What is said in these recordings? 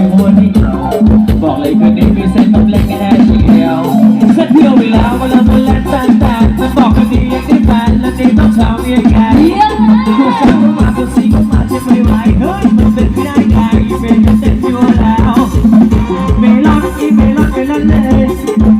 ไม่มัวที่เหาบอกเลยคืนนี้มีเส้นต้องเล่นแค่เดียวแค่เที่ยวเวลาเวลามันแล่นแต่แต่มันบอกคืนนี้ยังได้แฟนและนี่ต้องเช้าเมียแก่ตัวเช้ามาตัวสีก็มาจะไม่ไหวเฮ้ยมันเป็นไม่ได้ไงเป็นเส้นอยู่แล้วไม่รอดอีไม่รอดไม่รอดเลย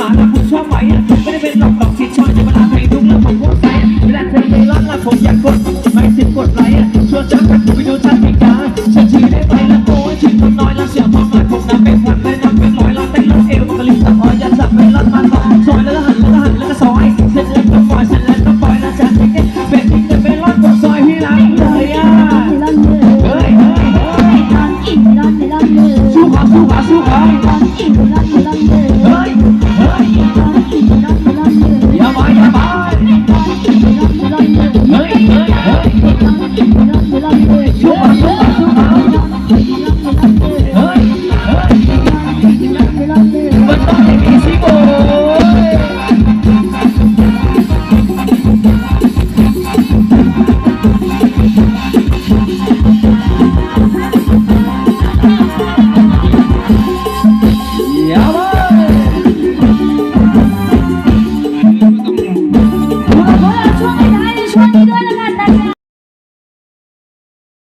Oh,